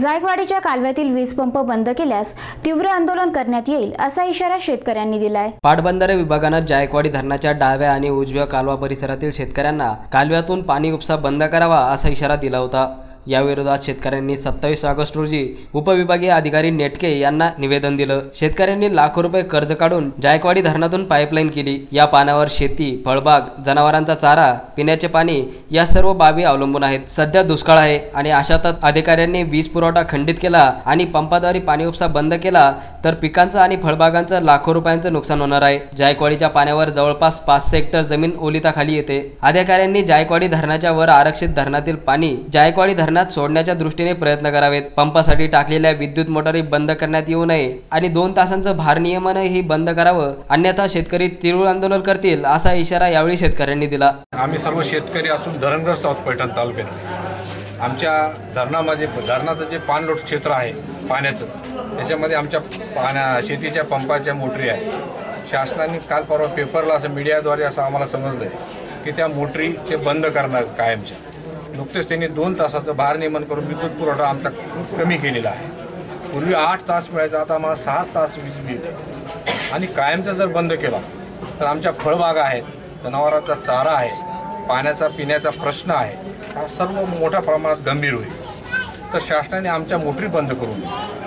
जायकवाडीच्या कालव्यातील वीज पंप बंद केल्यास तीव्र आंदोलन करण्यात येईल असा इशारा शेतकऱ्यांनी दिलाय. पाटबंधारे विभागानं जायकवाडी धरणाच्या डाव्या आणि उजव्या कालवा परिसरातील शेतकऱ्यांना कालव्यातून पाणी उपसा बंद करावा असा इशारा दिला होता. याविरोधात शेतकऱ्यांनी सत्तावीस ऑगस्ट रोजी उपविभागीय अधिकारी नेटके यांना निवेदन दिलं. शेतकऱ्यांनी लाखो रुपये कर्ज काढून जायकवाडी धरणातून पाईपलाईन केली. या पाण्यावर शेती फळबाग जनावरांचा चारा पिण्याचे पाणी या सर्व बाबी अवलंबून आहेत. सध्या दुष्काळ आहे आणि अशातच अधिकाऱ्यांनी वीज पुरवठा खंडित केला आणि पंपाद्वारे पाणी उपसा बंद केला तर पिकांचं आणि फळबागांचं लाखो रुपयांचं नुकसान होणार आहे. जायकवाडीच्या पाण्यावर जवळपास पाचशे हेक्टर जमीन ओलिताखाली येते. अधिकाऱ्यांनी जायकवाडी धरणाच्या वर आरक्षित धरणातील पाणी जायकवाडी धरण धरणात सोडण्याच्या दृष्टीने प्रयत्न करावेत. पंपासाठी टाकलेल्या विद्युत मोटारी बंद करण्यात येऊ नये आणि दोन तासांचं भारनियमनही बंद करावं. अन्यथा शेतकरी तीव्र आंदोलन करतील असा इशारा यावेळी शेतकऱ्यांनी दिला. आम्ही सर्व शेतकरी असून धरणग्रस्त आहोत पैठण तालुक्यात. आमच्या धरणामध्ये धरणाचं जे पाणलोट क्षेत्र आहे पाण्याचं त्याच्यामध्ये आमच्या पाण्या शेतीच्या पंपाच्या मोटरी आहेत. शासनाने काल परवा पेपरला असं मीडियाद्वारे असं आम्हाला समजलं आहे की त्या मोटरी ते बंद करणार कायमच्या. नुकतेच त्यांनी दोन तासाचं भारनियमन करून विद्युत पुरवठा आमचा खूप कमी केलेला आहे. पूर्वी आठ तास मिळायचा आता आम्हाला सहा तास वीज मिळते. आणि कायमचा जर बंद केला तर आमच्या फळबागा आहेत जनावरांचा चारा आहे पाण्याचा पिण्याचा प्रश्न आहे हा सर्व मोठ्या प्रमाणात गंभीर होईल. तर शासनाने आमच्या मोटरी बंद करून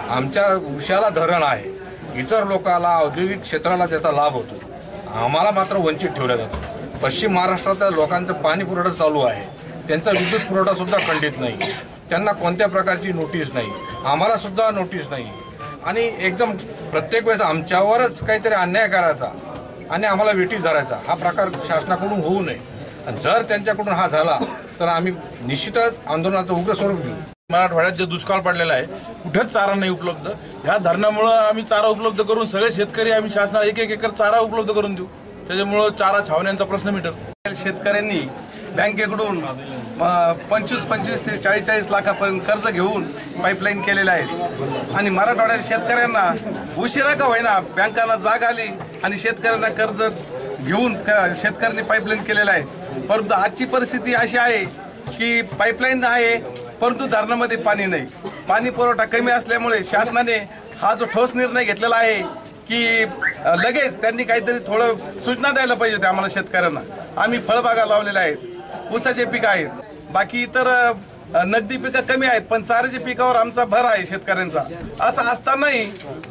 आमच्या उशाला धरण आहे. इतर लोकाला औद्योगिक क्षेत्राला त्याचा लाभ होतो. आम्हाला मात्र वंचित ठेवलं जातं पश्चिम महाराष्ट्रातल्या लोकांचं पाणी पुरवठा चालू आहे. त्यांचा विद्युत पुरवठा सुद्धा खंडित नाही. त्यांना कोणत्या प्रकारची नोटीस नाही. आम्हाला सुद्धा नोटीस नाही. आणि एकदम प्रत्येक वेळेस आमच्यावरच काहीतरी अन्याय करायचा आणि आम्हाला वेटीस धरायचा. हा प्रकार शासनाकडून होऊ नये. आणि जर त्यांच्याकडून हा झाला तर आम्ही निश्चितच आंदोलनाचं उग्र स्वरूप घेऊ. मराठवाड्यात जे दुष्काळ पडलेला आहे कुठेच चारा नाही उपलब्ध. ह्या धरणामुळं आम्ही चारा उपलब्ध करून सगळे शेतकरी आम्ही शासनाला एक एक एकर चारा उपलब्ध करून देऊ. त्याच्यामुळं चारा छावण्यांचा प्रश्न मिटल. शेतकऱ्यांनी बँकेकडून पंचवीस पंचवीस ते चाळीस चाळीस लाखापर्यंत कर्ज घेऊन पाईपलाईन केलेले आहेत. आणि मराठवाड्यात शेतकऱ्यांना उशिरा का होईना बँकांना जाग आली आणि शेतकऱ्यांना कर्ज घेऊन शेतकऱ्यांनी पाईपलाईन केलेलं आहे. परंतु आजची परिस्थिती अशी आहे की पाईपलाईन आहे परंतु धरणामध्ये पाणी नाही. पाणी पुरवठा कमी असल्यामुळे शासनाने हा जो ठोस निर्णय घेतलेला आहे की लगेच त्यांनी काहीतरी थोडं सूचना द्यायला पाहिजे होत्या आम्हाला शेतकऱ्यांना. आम्ही फळबागा लावलेल्या आहेत. ऊसाचे पीक आहेत. बाकी इतर नगदी पिकं कमी आहेत पण चाऱ्याच्या पिकावर आमचा भर आहे शेतकऱ्यांचा. असं असतानाही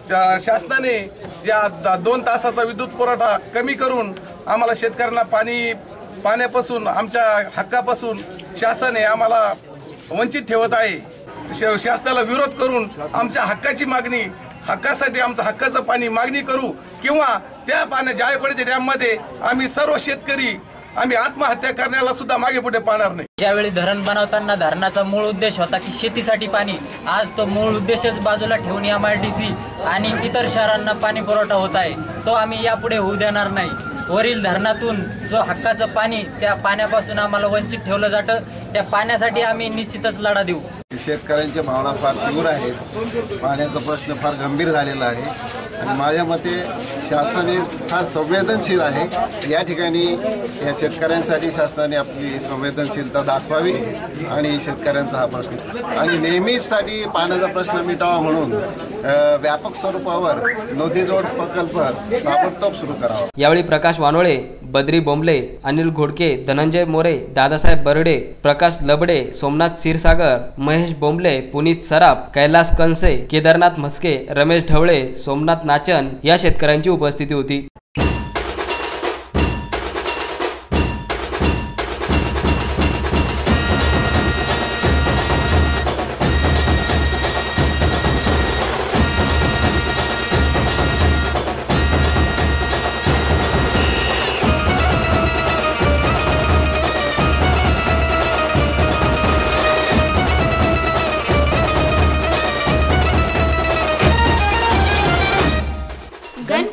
शा- शासनाने या द- दोन तासाचा विद्युत पुरवठा कमी करून आम्हाला शेतकऱ्यांना पाणी पाण्यापासून आमच्या हक्कापासून शासन हे आम्हाला वंचित ठेवत आहे. श- शासनाला विरोध करून आमच्या हक्काची मागणी हक्कासाठी आमचं हक्काचं पाणी मागणी करू किंवा त्या पाण्या जायकवाडीच्या डॅममध्ये आम्ही सर्व शेतकरी आम्ही आत्महत्या करण्याला सुद्धा मागे पुढे पाहणार नाही. ज्यावेळी धरण बनवताना धरणाचा मूळ उद्देश होता की शेतीसाठी पाणी आज तो मूळ उद्देशच बाजूला ठेवून एम आय डी सी आणि इतर शहरांना पाणी पुरवठा होत आहे. तो आम्ही यापुढे होऊ देणार नाही. वरील धरणातून जो हक्काचं पाणी त्या पाण्यापासून आम्हाला वंचित ठेवलं जातं त्या पाण्यासाठी आम्ही निश्चितच लढा देऊ. शेतकऱ्यांच्या भावना फार तीव्र आहेत. पाण्याचा प्रश्न फार गंभीर झालेला आहे. आणि माझ्या मते शासन हा फार संवेदनशील आहे. या ठिकाणी या शेतकऱ्यांसाठी शासनाने आपली संवेदनशीलता दाखवावी आणि शेतकऱ्यांचा हा प्रश्न आणि नेहमीचसाठी पाण्याचा प्रश्न मिटावा म्हणून व्यापक स्वरूपावर नदीजोड प्रकल्प ताबडतोब सुरू करावा. यावेळी प्रकाश वानोळे बद्री बोंबले अनिल घोडके धनंजय मोरे दादासाहेब बर्डे प्रकाश लबडे सोमनाथ क्षीरसागर महेश बोंबले पुनीत सराफ कैलास कंसे केदारनाथ म्हस्के रमेश ढवळे सोमनाथ नाचन या शेतकऱ्यांची उपस्थिती होती.